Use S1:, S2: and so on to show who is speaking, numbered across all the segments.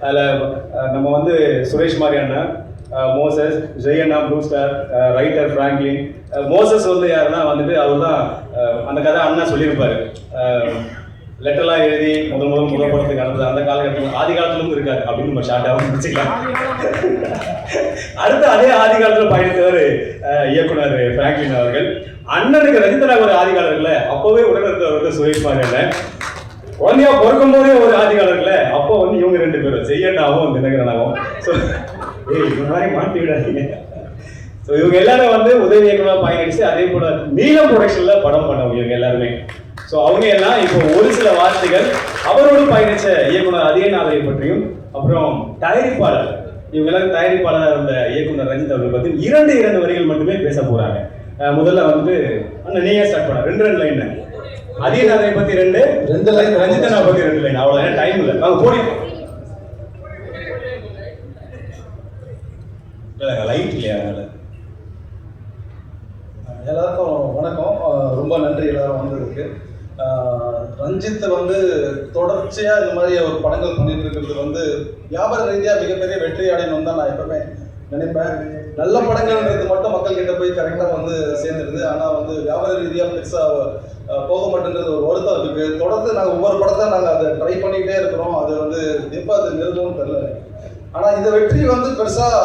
S1: அதில் நம்ம வந்து சுரேஷ் மாரியண்ணா மோசஸ் ஜெயண்ணா அண்ணா blue star writer Franklin Moses வந்து யாருன்னா வந்துட்டு அவர் தான் அந்த கதை அண்ணா சொல்லியிருப்பாரு. லெட்டர்லாம் எழுதி முதல் முதல் முதல் படத்துக்கு அனுப்புது அந்த காலகட்டத்தில் ஆதி காலத்திலும் இருக்காரு அப்படின்னு நம்ம ஷார்ட்டாக முடிச்சுக்கலாம் அடுத்து அதே ஆதி காலத்தில் பயணித்தவர் இயக்குனர் ஃப்ராங்க்லின் அவர்கள். அண்ணனுக்கு ரஜிதனா ஒரு ஆதி காலம் இல்லை அப்போவே உடனே இருந்தவர் வந்து சுரேஷ் மாதிரி குழந்தையா பிறக்கும் போதே ஒரு ஆதி காலம் இருக்குல்ல அப்போ வந்து இவங்க ரெண்டு பேரும். செய்யண்டாவும் தினகரனாகவும் ஸோ ஏய் இந்த மாதிரி மாட்டி விடாதீங்க. ஸோ இவங்க எல்லாரும் வந்து உதவி இயக்குனராக பயணிச்சு அதே போல நீலம் ப்ரொடக்ஷன்ல படம் பண்ணவங்க இவங்க எல்லாருமே. ஸோ அவங்க எல்லாம் இப்போ ஒரு சில வார்த்தைகள் அவரோடு பயணிச்ச இயக்குனர் அதிகநாதரை பற்றியும் அப்புறம் தயாரிப்பாளர் இவங்க எல்லாம் தயாரிப்பாளராக இருந்த இயக்குனர் ரஞ்சித் அவர்கள் பற்றி இரண்டு இரண்டு வரிகள் மட்டுமே பேச போறாங்க. முதல்ல வந்து அண்ணா நீங்க ஸ்டார்ட் பண்ண. ரெண்டு ரெண்டு லைன் அதிகநாதரை பத்தி ரெண்டு
S2: ரெண்டு line.
S1: ரஞ்சிதனா பத்தி ரெண்டு லைன் அவ்வளோ டைம் இல்லை. அவங்க போடி லைட் இல்லையா அதில்?
S2: எல்லாருக்கும் வணக்கம். ரொம்ப நன்றி எல்லாரும் வந்ததுக்கு. ரஞ்சித் வந்து தொடர்ச்சியாக இந்த மாதிரி ஒரு படங்கள் பண்ணிட்டு இருக்கிறது வந்து வியாபார ரீதியாக மிகப்பெரிய வெற்றி அடையணும் தான் நான் எப்பவுமே நினைப்பேன். நல்ல படங்கள்ன்றது மட்டும் மக்கள் கிட்ட போய் கரெக்டாக வந்து சேர்ந்துருது. ஆனால் வந்து வியாபார ரீதியாக பெருசாக போக மாட்டேன்றது ஒரு வருத்தம் இருக்கு. தொடர்ந்து நாங்கள் ஒவ்வொரு படத்தை நாங்கள் அதை ட்ரை பண்ணிக்கிட்டே இருக்கிறோம். அது வந்து எப்போ அது நிறுவனம் தெரியல ஆனால் இந்த வெற்றி வந்து பெருசாக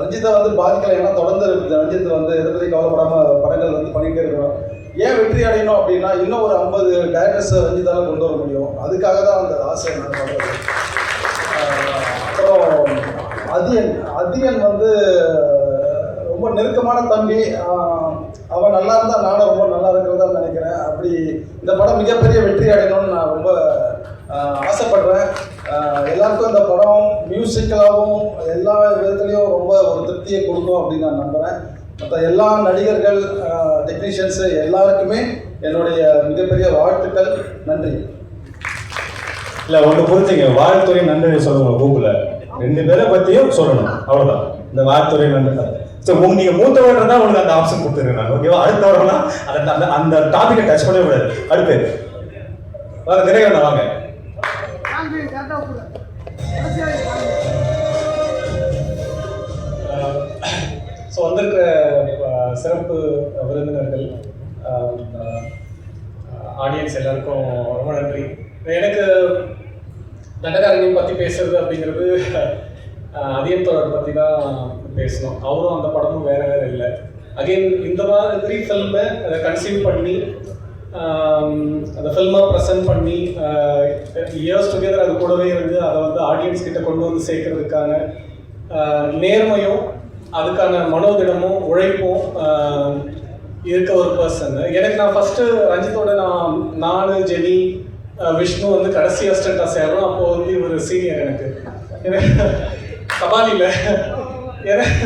S2: ரஞ்சித்தை வந்து பாதிக்கலை. ஏன்னா தொடர்ந்து ரஞ்சித் வந்து எதை பற்றி கவலைப்படாமல் படங்கள் வந்து பண்ணிகிட்டே இருக்கிறோம் ஏன் வெற்றி அடையணும் அப்படின்னா இன்னும் ஒரு ஐம்பது டேரக்டர்ஸ் ரஞ்சித்தால் கொண்டு வர முடியும். அதுக்காக தான் அந்த ஆசை நான் பண்ணுறது அப்புறம் அதியன். அதியன் வந்து ரொம்ப நெருக்கமான தம்பி. அவன் நல்லா இருந்தால் நானும் ரொம்ப நல்லா இருக்கிறதா நினைக்கிறேன். அப்படி இந்த படம் மிகப்பெரிய வெற்றி அடையணும்னு நான் ரொம்ப ஆசைப்படுறேன். எல்லாருக்கும் இந்த படம் மியூசிக்கலாகவும் எல்லா விதத்துலேயும் ரொம்ப ஒரு திருப்தியை கொடுக்கும் அப்படின்னு நான் நம்புகிறேன் மற்ற எல்லா நடிகர்கள் டெக்னீஷியன்ஸு எல்லாருக்குமே என்னுடைய மிகப்பெரிய வாழ்த்துக்கள். நன்றி.
S1: இல்லை ஒன்று புரிஞ்சுங்க. வாழ்த்துறை நன்றி சொல்லணும் கூகுள ரெண்டு பேரை பற்றியும் சொல்லணும். அவ்வளோதான் இந்த வாழ்த்துறை நன்றி. ஸோ உங்க நீங்க மூத்தவர்கள் தான் உங்களுக்கு அந்த ஆப்ஷன் கொடுத்துருக்கேன் நான். ஓகேவா அடுத்தவர்கள்லாம் அந்த அந்த அந்த டாபிக்கை டச் பண்ணவே கூடாது. அடுத்து. வாங்க திரையண்ணா வாங்க.
S3: ஸோ வந்திருக்கிற சிறப்பு விருந்தினர்கள் ஆடியன்ஸ் எல்லாருக்கும் ரொம்ப நன்றி. எனக்கு தண்டகாரண்யம் பற்றி பேசுறது அப்படிங்கிறது அஹ், தொடர் பற்றி தான் பேசணும். அவரும் அந்த படமும் வேற வேற இல்லை. அகைன் இந்த மாதிரி ஃபில்மை அதை கன்சியூம் பண்ணி அந்த ஃபில்மாக ப்ரெசென்ட் பண்ணி இயர்ஸ் டுகெதர் அது கூடவே இருந்து அதை வந்து ஆடியன்ஸ் கிட்ட கொண்டு வந்து சேர்க்கறதுக்கான நேர்மையும் அதுக்கான மனோதிடமும் உழைப்பும் இருக்க ஒரு பர்சன் எனக்கு நான் ஃபஸ்ட்டு ரஞ்சித்தோட நான் நானு ஜெனி விஷ்ணு வந்து கடைசி அசிஸ்டண்ட்டாக சேரோம் அப்போது வந்து இவர் சீனியர் எனக்கு. எனக்கு கபாலியில் எனக்கு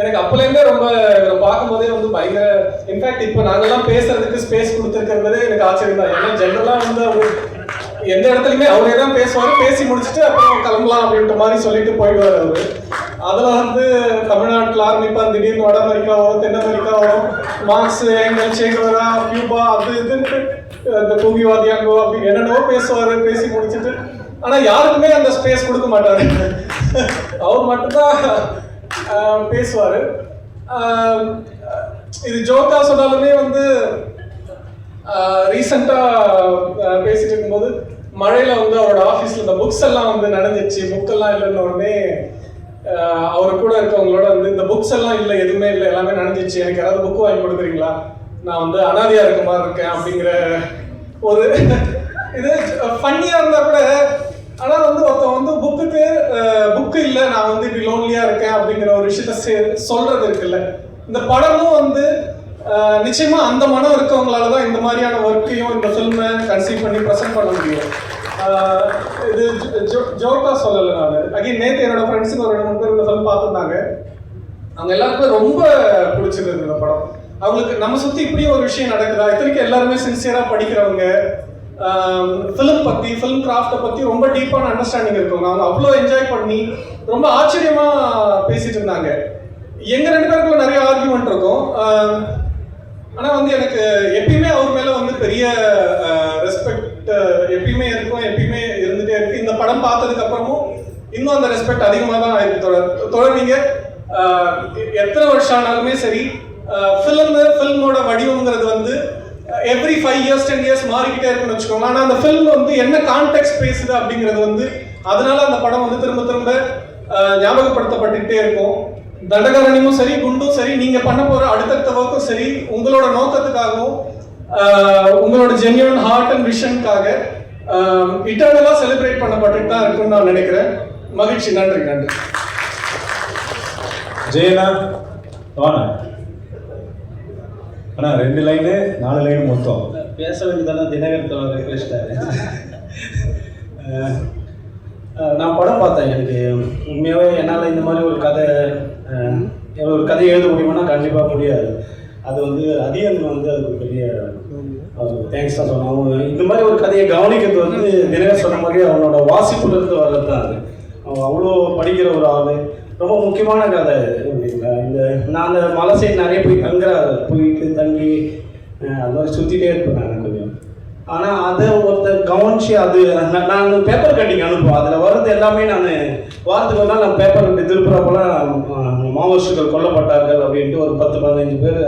S3: எனக்கு அப்பலேருந்தே ரொம்ப பார்க்கும்போதே வந்து பயங்கர இன்ஃபேக்ட் இப்போ நாங்கெல்லாம் பேசுறதுக்கு ஸ்பேஸ் கொடுத்துருக்கிறதே எனக்கு ஆச்சரியம் தான். ஏன்னா ஜென்ரலாக வந்து அவர் எந்த இடத்துலையுமே அவரே தான் பேசுவார். பேசி முடிச்சுட்டு அப்புறம் கிளம்பலாம் அப்படின்ற மாதிரி சொல்லிட்டு போயிடுவார் அவர். அதில் வந்து தமிழ்நாட்டில் ஆரம்பிப்பார். திடீர்னு வட அமெரிக்கா வரும் தென் அமெரிக்கா வரும் மார்க்ஸ் ஏங்கல் சேகரா கியூபா அது இதுன்ட்டு இந்த கூகிவாதியாங்கோ அப்படி என்னென்னவோ பேசுவார். பேசி முடிச்சுட்டு. ஆனால் யாருக்குமே அந்த ஸ்பேஸ் கொடுக்க மாட்டார். அவர் மட்டும்தான் பேசுவார். இது ஜோக்கா சொன்னாலுமே வந்து ரீசெண்டாக பேசிட்டு இருக்கும்போது மழையில் வந்து அவரோட ஆஃபீஸில் இந்த புக்ஸ் எல்லாம் வந்து நடந்துச்சு. புக்கெல்லாம் இல்லைன்னு உடனே அவர் கூட இருக்கவங்களோட வந்து இந்த புக்ஸ் எல்லாம் இல்லை எதுவுமே இல்லை எல்லாமே நடந்துச்சு. எனக்கு யாராவது புக் வாங்கி கொடுக்குறீங்களா? நான் வந்து அனாதையா இருக்க மாதிரி இருக்கேன் அப்படிங்கிற ஒரு இது ஃபன்னியாக இருந்தால் கூட ஆனால் வந்து ஒருத்தன் வந்து புக்குக்கு புக்கு இல்லை நான் வந்து இப்படி லோன்லியாக இருக்கேன் அப்படிங்கிற ஒரு விஷயத்த சே- சொல்றது இருக்குல்ல. இந்த படமும் வந்து நிச்சயமாக நிச்சயமா அந்த மனம் இருக்கவங்களால தான் இந்த மாதிரியான ஒர்க்கையும் இந்த ஃபில்மை கன்சீவ் பண்ணி ப்ரெசென்ட் பண்ண முடியும். இது ஜோக்கா சொல்லலை நான். அகைன் நேற்று என்னோட ஃப்ரெண்ட்ஸுக்கு ஒரு ரெண்டு மூணு பேர் இந்த ஃபிலிம் பார்த்துருந்தாங்க. அவங்க எல்லாருக்குமே ரொம்ப பிடிச்சிருந்தது இந்த படம். அவங்களுக்கு நம்ம சுற்றி இப்படியும் ஒரு விஷயம் நடக்குதா? இத்தனைக்கும் எல்லாருமே சின்சியராக படிக்கிறவங்க. ஃபிலிம் பற்றி ஃபிலிம் கிராஃப்டை பற்றி ரொம்ப டீப்பான அண்டர்ஸ்டாண்டிங் இருக்கவங்க. அவங்க அவ்வளோ என்ஜாய் பண்ணி ரொம்ப ஆச்சரியமாக பேசிட்டு இருந்தாங்க. எங்கள் ரெண்டு பேருக்குள்ள நிறைய ஆர்கியூமெண்ட் இருக்கும். ஆனால் வந்து எனக்கு எப்பயுமே அவர் மேலே வந்து பெரிய ரெஸ்பெக்ட் எப்பயுமே இருக்கும் எப்பயுமே இருந்துகிட்டே இருக்கு. இந்த படம் பார்த்ததுக்கப்புறமும் இன்னும் அந்த ரெஸ்பெக்ட் அதிகமாக தான் இருக்கு. தொடர் தொடர் எத்தனை வருஷம் ஆனாலுமே சரி ஃபிலிம் ஃபில்மோட வடிவங்கிறது வந்து every five years ten years மாறிக்கிட்டே இருக்குன்னு வச்சுக்கோங்க ஆனால் அந்த ஃபில்ம் வந்து என்ன கான்டெக்ட் பேசுது அப்படிங்கிறது வந்து அதனால அந்த படம் வந்து திரும்ப திரும்ப ஞாபகப்படுத்தப்பட்டுகிட்டே இருக்கும். தண்டகாரண்யமும் சரி குண்டும் சரி நீங்க பண்ண போற அடுத்தடுத்த ஒர்க்கும் சரி உங்களோட நோக்கத்துக்காகவும் உங்களோட ஜென்யூன் ஹார்ட் அண்ட் விஷனுக்காக இட்டர்னலா செலிப்ரேட் பண்ணப்பட்டுட்டு தான் இருக்குன்னு நான் நினைக்கிறேன். மகிழ்ச்சி. நன்றி. நன்றி.
S1: ஜெயலா வாண்ணா அண்ணா ரெண்டு லைனு நாலு லைன் மொத்தம்.
S4: பேச வேண்டியதெல்லாம் தினகர் தோழர் பேசிட்டாரு நான் படம் பார்த்தேன். எனக்கு உண்மையாகவே என்னால் இந்த மாதிரி ஒரு கதை ஒரு கதை எழுத முடியுமானா கண்டிப்பாக முடியாது. அது வந்து அதிகம் வந்து அதுக்கு ஒரு பெரிய தேங்க்ஸ் தான் சொன்னோம் அவங்க இந்த மாதிரி ஒரு கதையை கவனிக்கிறது வந்து தினகர் சொன்ன மாதிரி அவனோட வாசிப்புலேருந்து வர்றது தான் அது. அவன் அவ்வளோ படிக்கிற ஒரு ஆள். ரொம்ப முக்கியமான கதை. அப்படிங்களா இந்த நான் அந்த மலை சைடு நிறைய போய் தங்குற போயிட்டு தங்கி அது மாதிரி சுற்றிட்டே இருப்பேன் நான் கொஞ்சம். ஆனால் அதை ஒருத்தர் கவனிச்சு அது நான் பேப்பர் கட்டிங் அனுப்புவேன். அதில் வர்றது எல்லாமே நான் வாரத்துக்கு ஒரு நாள் நான் பேப்பர் கட்டி திருப்புறப்பெல்லாம் மாவோயிஸ்டுகள் கொல்லப்பட்டார்கள் அப்படின்ட்டு ஒரு பத்து பதினஞ்சு பேர்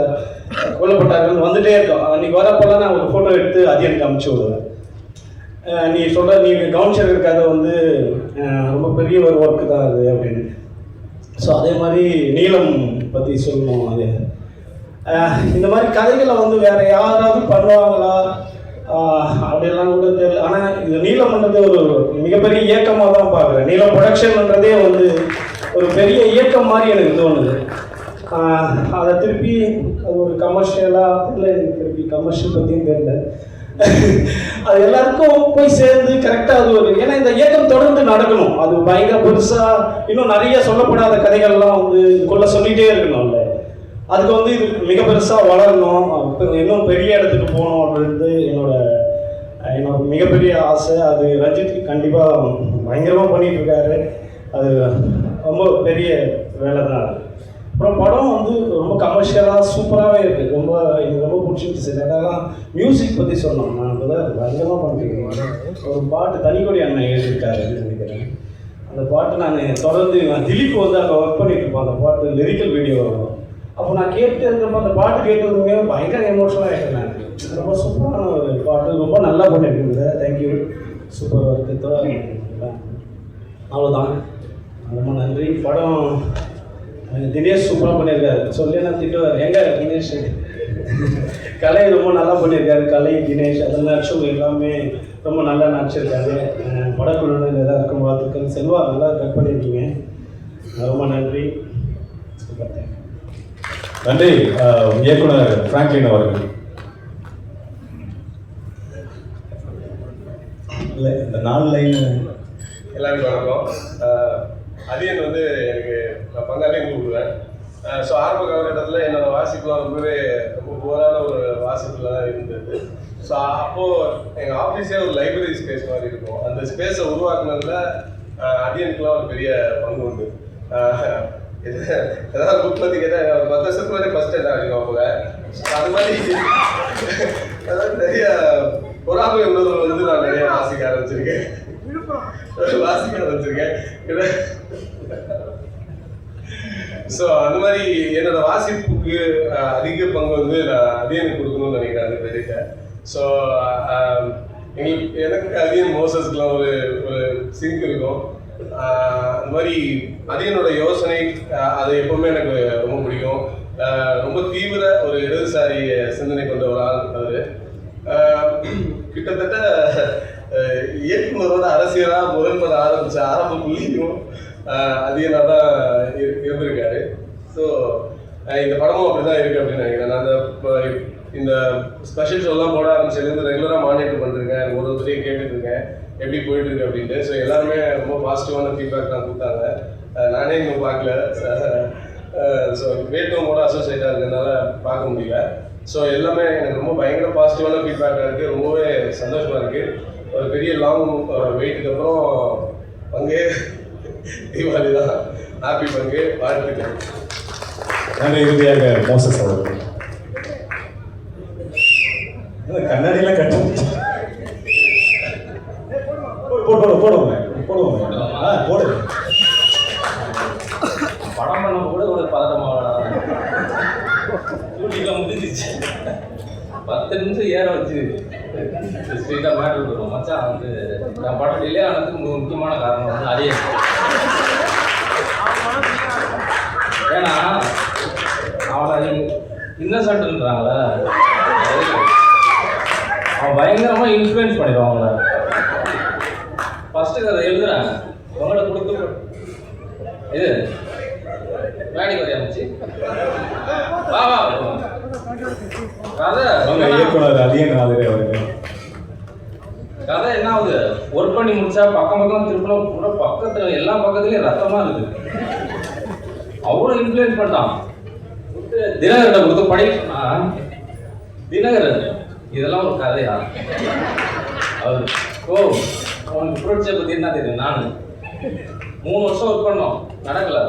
S4: கொல்லப்பட்டார்கள் வந்துட்டே இருக்கோம். அன்றைக்கி வரப்போலாம் நான் ஒரு ஃபோட்டோ எடுத்து அது எனக்கு அனுப்பிச்சி விடுவேன். நீ சொல்கிற நீ கவனிச்சிருக்கிற கதை வந்து ரொம்ப பெரிய ஒரு ஒர்க்கு தான் அது அப்படின்னு. ஸோ அதே மாதிரி நீளம் பற்றி சொல்லணும் அது. இந்த மாதிரி கதைகளை வந்து வேற யாராவது பண்ணுவாங்களா? அஹ் அப்படியெல்லாம் கூட தெரியல ஆனால் இது நீளம்ன்றது ஒரு மிகப்பெரிய இயக்கமாக தான் பார்க்குறேன். நீளம் ப்ரொடக்ஷன்ன்றதே வந்து ஒரு பெரிய இயக்கம் மாதிரி எனக்கு தோணுது. அதை திருப்பி அது ஒரு கமர்ஷியலாக இல்லை எனக்கு திருப்பி கமர்ஷியல் பற்றியும் தெரியல. அது எல்லாருக்கும் போய் சேர்ந்து கரெக்டாக அது ஒரு ஏன்னா இந்த இயக்கம் தொடர்ந்து நடக்கணும். அது பயங்கர பெருசாக இன்னும் நிறைய சொல்லப்படாத கதைகள்லாம் வந்து இதுக்குள்ள சொல்லிகிட்டே இருக்கணும்ல. அதுக்கு வந்து இது மிக பெருசாக வளரணும். இன்னும் பெரிய இடத்துக்கு போகணும் அப்படின்றது என்னோட என்னோட மிகப்பெரிய ஆசை. அது ரஞ்சித் கண்டிப்பாக பயங்கரமாக பண்ணிட்டு இருக்காரு. அது ரொம்ப பெரிய வேலை தான் அது அப்புறம் படம் வந்து ரொம்ப கமர்ஷியலாக சூப்பராகவே இருக்குது ரொம்ப எனக்கு ரொம்ப பிடிச்சிருந்துச்சு. என்னென்னா மியூசிக் பற்றி சொன்னோம். நான் அதில் பயங்கரமாக பண்ணிருக்கேன் ஒரு பாட்டு தனிக்கொடி அண்ணன் எழுதியிருக்காருன்னு நினைக்கிறேன். அந்த பாட்டு நான் தொடர்ந்து நான் திலீப் வந்து அங்கே ஒர்க் பண்ணிட்டு இருப்போம். அந்த பாட்டு லிரிக்கல் வீடியோ வரும். அப்போ நான் கேட்டு இருக்கிறப்ப அந்த பாட்டு கேட்டதுமே பயங்கர எமோஷனலாக ஆகிட்டேன் நான். ரொம்ப சூப்பரான ஒரு பாட்டு. ரொம்ப நல்லா பண்ணியிருக்கீங்க தேங்க்யூ சூப்பர் ஒர்க்கு அவ்வளோதான் ரொம்ப நன்றி. படம் தினேஷ் சூப்பராக பண்ணியிருக்காரு சொல்லி நான் திட்டுவார். எங்க தினேஷ்? கலை ரொம்ப நல்லா பண்ணியிருக்காரு கலை தினேஷ் அதில் நடிச்சவங்க எல்லாமே ரொம்ப நல்லா நடிச்சிருக்காங்க அஹ் படக்குழுவினர் எல்லாருக்கும் வாழ்த்துக்கள். செல்வா நல்லா கட் பண்ணியிருக்கீங்க ரொம்ப நன்றி.
S1: நன்றி. இயக்குனர் பிராங்க்லின் அவர்கள். இல்லை இந்த நாலு லைன்
S5: எல்லாருக்கும் வணக்கம். அதியன் வந்து எனக்கு நான் பங்காளியும் கூப்பிடுவேன். ஸோ ஆரம்ப காலகட்டத்தில் என்னோட வாசிப்புலாம் ரொம்பவே ரொம்ப புவரான ஒரு வாசிப்பில் தான் இருந்தது. ஸோ அப்போது எங்கள் ஆஃபீஸே ஒரு லைப்ரரி ஸ்பேஸ் மாதிரி இருக்கும். அந்த ஸ்பேஸை உருவாக்குனதுல அதியனுக்குலாம் ஒரு பெரிய பங்கு உண்டு. ஏதாவது புக் பற்றி கேட்டால் ஒரு பத்து வருஷத்துக்கு முன்னாடி ஃபஸ்ட் டைம் அடிக்கும் அப்போ அது மாதிரி அதாவது நிறைய பொறாமை உணர்வு வந்து நான் நிறைய ஆசைக்க ஆரம்பிச்சிருக்கேன். வாசிக்க ஆரம்பிச்சிருக்கேன் ஸோ அந்த மாதிரி என்னோட வாசிப்புக்கு அதிக பங்கு வந்து நான் அதியனுக்கு கொடுக்கணும்னு நினைக்கிறேன் அந்த பேருக்கு ஸோ எங்களுக்கு எனக்கு அதியன் மோசஸ்க்குலாம் ஒரு ஒரு சிங்க் இருக்கும். அந்த மாதிரி அதியனோட யோசனை அது எப்பவுமே எனக்கு ரொம்ப பிடிக்கும். ரொம்ப தீவிர ஒரு இடதுசாரி சிந்தனை கொண்ட ஒரு ஆள் அவர். கிட்டத்தட்ட இயக்குனரோட அரசியலாக முரண்பட ஆரம்பிச்ச ஆரம்ப புள்ளியும் அதிகமாக தான் இருந்திருக்காரு. ஸோ இந்த படமும் அப்படி தான் இருக்குது அப்படின்னு நினைக்கிறேன். நான் அந்த இந்த ஸ்பெஷல் ஷோலாம் போட ஆரம்பிச்சதுலேருந்து ரெகுலராக மானிட்டர் பண்ணிருக்கேன் ஒரு ஒருத்தரையும் கேட்டுட்ருக்கேன் எப்படி போயிட்டுருக்கு அப்படின்ட்டு. ஸோ எல்லாருமே ரொம்ப பாசிட்டிவான ஃபீட்பேக் தான் கொடுத்தாங்க. நானே இன்னும் பார்க்கல. ஸோ வேட்டுவமோட அசோசியேட்டாக இருக்கிறதுனால பார்க்க முடியல. ஸோ எல்லாமே எனக்கு ரொம்ப பயங்கர பாசிட்டிவான ஃபீட்பேக்காக இருக்குது ரொம்பவே சந்தோஷமாக இருக்குது ஒரு பெரிய லாங் வெயிட்டுக்கு அப்புறம் பங்கே தீபாவளி தான். ஹாப்பி பங்கு வாழ்த்துக்கள்
S1: நன்றி இறுதியாக மோசஸ் அவர்கள். கண்ணாடியெல்லாம் கட்டு போடு போடு போடும் போடுவோம் ஆ போடு.
S6: படம் பண்ண கூட ஒரு பதட்டமாக முடிஞ்சிச்சு. பத்து நிமிஷம் ஏற வச்சு. ஸ்ட்ரீட்டாக மேட்ரு விடுவோம் மச்சான் வந்து நான் படம் டிலே ஆனதுக்கு மு- முக்கியமான காரணம் வந்து அதே ஏன்னா அவனை இன்னசென்ட்ன்றாங்கள அவன் பயங்கரமாக இன்ஃப்ளூயன்ஸ் பண்ணிடுவான் அவங்கள ஃபஸ்ட்டு அதை எழுதுறாங்க உங்களை கொடுத்து இது வேலைக்கு வரையா வா வா
S1: இயக்குனர் அவர்கள்
S6: கதை என்ன ஆகுது? ஒர்க் பண்ணி முடிச்சா பக்கம் பக்கம் திருப்பணும் கூட பக்கத்துல எல்லா பக்கத்துலயும் ரத்தமா இருக்குது. அவ்வளோ இன்ஃப்ளூயன்ஸ் பண்ணிட்டான். தினகரனை கொடுத்து படிக்கணும்னா தினகரன் இதெல்லாம் ஒரு கதையா? அவர் ஓ அவனுக்கு புரட்சியை பத்தி என்ன தெரியும்? நான். மூணு வருஷம் ஒர்க் பண்ணோம். நடக்கல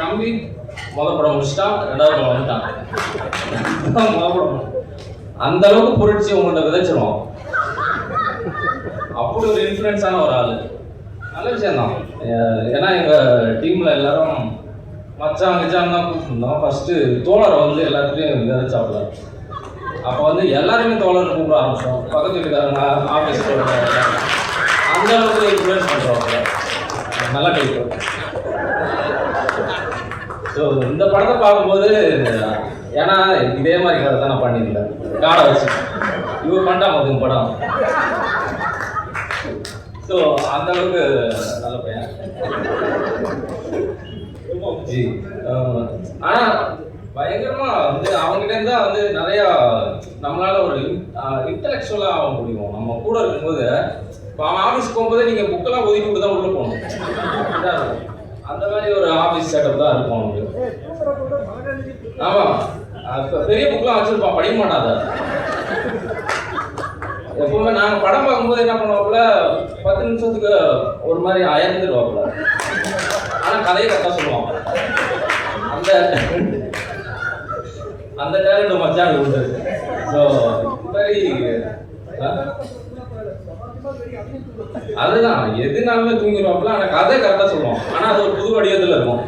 S6: தம்பி முதல் படம் முடிச்சிட்டான் ரெண்டாவது படம் வந்துட்டான் முதல் படம். அந்த அளவுக்கு புரட்சி உங்கள்கிட்ட விதைச்சிருவோம். அப்படி ஒரு இன்ஃப்ளூயன்ஸான ஒரு ஆள். நல்ல விஷயம் தான் ஏன்னா எங்கள் டீமில் எல்லாரும் மச்சான் கிச்சான் தான் கூப்பிட்டுருந்தோம். ஃபஸ்ட்டு தோழரை வந்து எல்லாத்துலேயும் விதைச்சாப்புல. அப்போ வந்து எல்லாருமே தோழர் கூப்பிட ஆரம்பிச்சோம். பக்கத்து வீட்டுக்காரங்க ஆஃபீஸ் அந்த அளவுக்கு இன்ஃப்ளூயன்ஸ் பண்ணுறோம் நல்லா கேட்குறோம் ஸோ இந்த படத்தை பார்க்கும்போது ஏன்னா இதே மாதிரி கதை தான் நான் பண்ணியிருந்தேன். காடை வச்சு. இவர் பண்ணிட்டா மொத்தம் படம். ஸோ அந்த அளவுக்கு நல்ல பையன். ஜி ஆனால் ஆனா பயங்கரமா வந்து அவங்ககிட்ட தான் வந்து நிறைய நம்மளால ஒரு இன்டலெக்சுவலா ஆக முடியும். நம்ம கூட இருக்கும்போது இப்போ அவன் ஆஃபீஸ் போகும்போது நீங்கள் புக்கெல்லாம் ஒதுக்கி விட்டு தான் உள்ளே போகணும். இருக்கும். அந்த மாதிரி ஒரு ஆஃபீஸ் செட்டப் தான் இருக்கும் அவனுக்கு. ஆமா. பெரிய புக்லாம் வச்சிருப்பான் படிக்க மாட்டான் அதை. எப்பவுமே நாங்க படம் பார்க்கும்போது என்ன பண்ணுவாப்புல பத்து நிமிஷத்துக்கு ஒரு மாதிரி அயர்ந்துருவாப்புல. ஆனா கதையை கரெக்டாக சொல்லுவான். அந்த அந்த டேலண்ட் மச்சான் உண்டு. ஸோ மாதிரி அதுதான் எதுனாலுமே தூங்கிடுவாப்புல ஆனா கதை கரெக்டாக சொல்லுவான். ஆனா அது ஒரு புது வடிவத்துல இருக்கும்.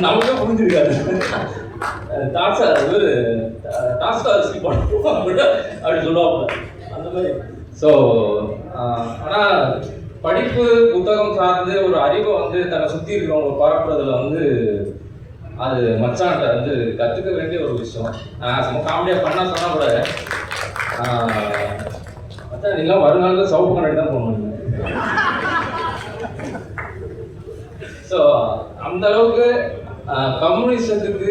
S6: நமக்கே புரிஞ்சிருக்காது டாஸ்கா இவர் டாஸ்காஸ்கி படம் அப்படி சொல்லுவாப்புல அந்த மாதிரி ஸோ ஆனால் படிப்பு புத்தகம் சார்ந்து ஒரு அறிவை வந்து தன்னை சுற்றி இருக்கிறவங்க பரப்புறதுல வந்து அது மச்சான்ட்ட வந்து கற்றுக்க வேண்டிய ஒரு விஷயம் நான் சும்மா காமெடியாக பண்ண சொன்னால் கூட மச்சான் நீங்களாம் வருங்காலத்தில் சவுப்பு கண்ணாடி தான் போடணும் ஸோ அந்த அளவுக்கு கம்யூனிசத்துக்கு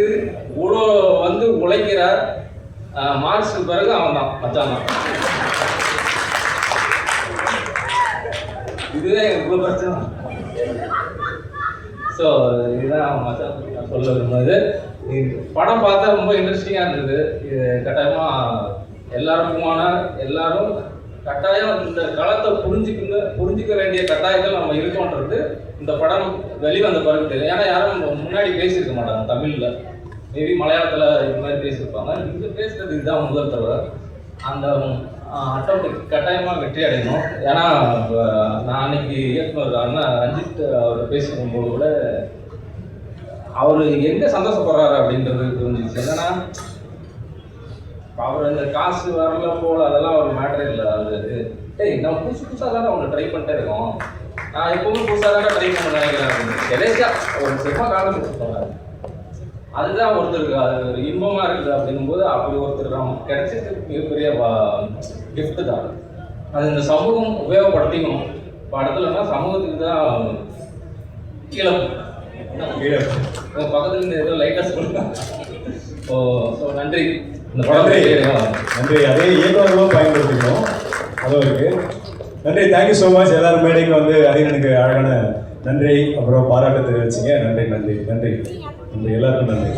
S6: இவ்வளோ வந்து உழைக்கிறார். மார்க்ஸுக்கு பிறகு அவன் தான் மச்சான் தான் இதுதான் எனக்கு இவ்வளோ பிரச்சனை ஸோ இதுதான் மச்சான். நான் சொல்ல விரும்புறது இது படம் பார்த்தா ரொம்ப இன்ட்ரெஸ்டிங்காக இருந்தது. இது கட்டாயமாக எல்லாருக்குமான எல்லாரும் கட்டாயம் இந்த களத்தை புரிஞ்சுக்க புரிஞ்சுக்க வேண்டிய கட்டாயத்தில் நம்ம இருக்கோன்றது இந்த படம் வெளிவந்த பிறகு தெரியும் ஏன்னா யாரும் முன்னாடி பேசியிருக்க மாட்டாங்க தமிழில். மேபி மலையாளத்தில் இது மாதிரி பேசியிருப்பாங்க. இங்கே பேசுறது இதுதான் முதல் தவிர அந்த அட்டம் கட்டாயமாக வெற்றி அடையணும். ஏன்னா நான் அன்னைக்கு இயக்குனர் அண்ணன் ரஞ்சித் அவர் பேசிக்கும்போது கூட அவர் எங்கே சந்தோஷப்படுறாரு அப்படின்றது புரிஞ்சிச்சு என்னன்னா அவர் இந்த காசு வரல போல அதெல்லாம் ஒரு மேட்டர் இல்லை. அது டேய் நம்ம புதுசு புதுசாக தானே அவங்க ட்ரை பண்ணிட்டே இருக்கோம். நான் எப்பவுமே புதுசாக தானே ட்ரை பண்ண நினைக்கிறேன் கடைசியா ஒரு சினிமா காலம் அதுதான் ஒருத்தருக்கு அது ஒரு இன்பமா இருக்குது அப்படிங்கும்போது அப்படி ஒருத்தர் நமக்கு கிடைச்சது மிகப்பெரிய gift தான். அது இந்த சமூகம் உபயோகப்படுத்திக்கணும். படத்துலன்னா சமூகத்துக்கு தான் கீழே
S1: கீழே
S6: உங்க பக்கத்துல ஏதோ லைட்டா சொல்லுங்க ஓ ஸோ நன்றி. இந்த படம்
S1: நன்றி. அதே இயக்குநர்களும் பயன்படுத்திக்கணும். அதுவும் இருக்கு. நன்றி தேங்க்யூ ஸோ மச் எல்லாரும் மேடைக்கு வந்து அரியனுக்கு அழகான நன்றி அப்புறம் பாராட்டு தெரிவிச்சிங்க. நன்றி நன்றி நன்றி. நன்றி எல்லாருக்கும் நன்றி.